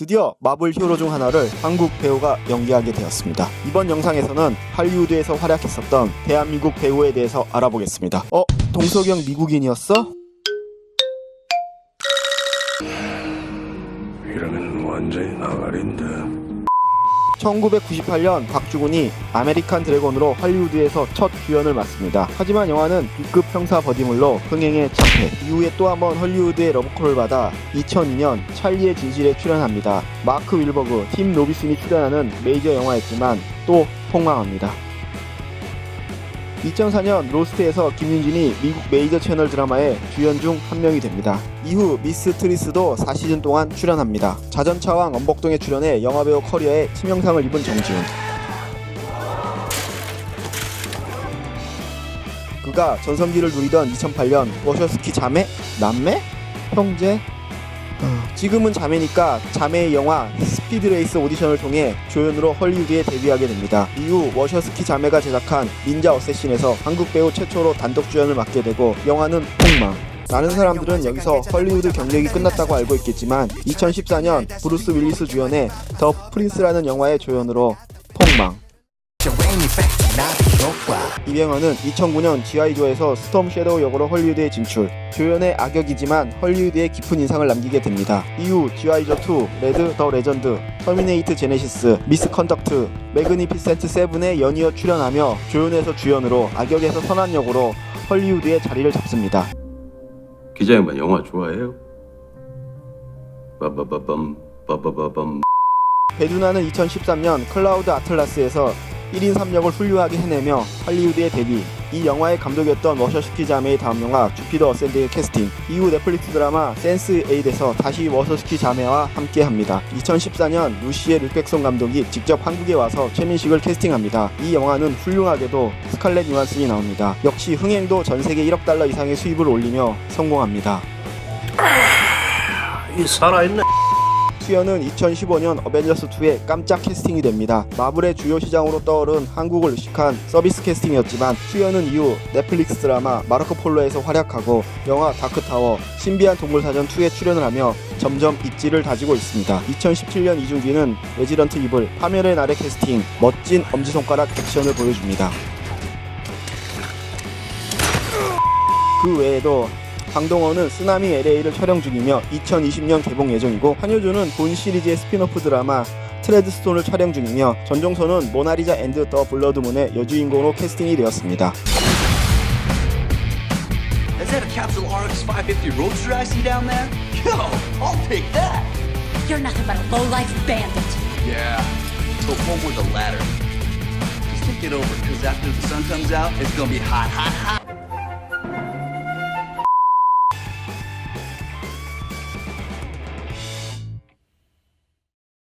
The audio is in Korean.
드디어 마블 히어로 중 하나를 한국 배우가 연기하게 되었습니다. 이번 영상에서는 할리우드에서 활약했었던 대한민국 배우에 대해서 알아보겠습니다. 어? 동석이 형 미국인이었어? 이러면 완전히 나가린데 1998년 박주군이 아메리칸 드래곤으로 할리우드에서 첫 주연을 맡습니다. 하지만 영화는 B급 형사 버디물로 흥행에 참패. 이후에 또 한번 헐리우드의 러브콜을 받아 2002년 찰리의 진실에 출연합니다. 마크 윌버그, 팀 로비슨이 출연하는 메이저 영화였지만 또 폭망합니다. 2004년 로스트에서 김윤진이 미국 메이저 채널 드라마의 주연 중 한 명이 됩니다. 이후 미스 트리스도 4시즌 동안 출연합니다. 자전차왕 엄복동에 출연해 영화배우 커리어에 치명상을 입은 정지훈. 그가 전성기를 누리던 2008년 워셔스키 자매? 남매? 형제? 어, 지금은 자매니까 자매의 영화 스피드레이스 오디션을 통해 조연으로 헐리우드에 데뷔하게 됩니다. 이후 워셔스키 자매가 제작한 닌자 어쌔신에서 한국 배우 최초로 단독 주연을 맡게 되고 영화는 폭망. 많은 사람들은 여기서 헐리우드 경력이 끝났다고 알고 있겠지만 2014년 브루스 윌리스 주연의 더 프린스라는 영화의 조연으로 폭망. 이병헌은 2009년 지아이조에서 스톰 섀도우 역으로 헐리우드에 진출. 조연의 악역이지만 헐리우드에 깊은 인상을 남기게 됩니다. 이후 지아이조 2, 레드 더 레전드, 터미네이트 제네시스, 미스 컨덕트, 매그니피센트 세븐에 연이어 출연하며 조연에서 주연으로 악역에서 선한 역으로 헐리우드에 자리를 잡습니다. 기자 양반 영화 좋아해요? 빠바바밤 빠바바밤 배두나는 2013년 클라우드 아틀라스에서 1인 3역을 훌륭하게 해내며 할리우드에 데뷔. 이 영화의 감독이었던 워셔스키 자매의 다음 영화 주피더 어센드의 캐스팅. 이후 넷플릭스 드라마 센스 에이드에서 다시 워셔스키 자매와 함께합니다. 2014년 루시의 르백송 감독이 직접 한국에 와서 최민식을 캐스팅합니다. 이 영화는 훌륭하게도 스칼렛 요한슨이 나옵니다. 역시 흥행도 전 세계 1억 달러 이상의 수입을 올리며 성공합니다. 이 살아있네 수연은 2015년 어벤져스2에 깜짝 캐스팅이 됩니다. 마블의 주요 시장으로 떠오른 한국을 의식한 서비스 캐스팅이었지만 수연은 이후 넷플릭스 드라마 마르코 폴로에서 활약하고 영화 다크타워, 신비한 동물사전 2에 출연을 하며 점점 입지를 다지고 있습니다. 2017년 이준기는 레지던트 이블, 파멸의 날의 캐스팅, 멋진 엄지손가락 액션을 보여줍니다. 그 외에도 강동원은 쓰나미 LA를 촬영 중이며 2020년 개봉 예정이고 한효주는 본 시리즈의 스피노프 드라마 트레드스톤을 촬영 중이며 전종서는 모나리자 앤드 더 블러드문의 여주인공으로 캐스팅이 되었습니다. Is that a Capsule RX 550 Roadster I see down there? Yo, I'll take that. You're nothing but a low-life bandit. Yeah, but one with a ladder. Just think it over, because after the sun comes out, it's gonna be hot, hot, hot.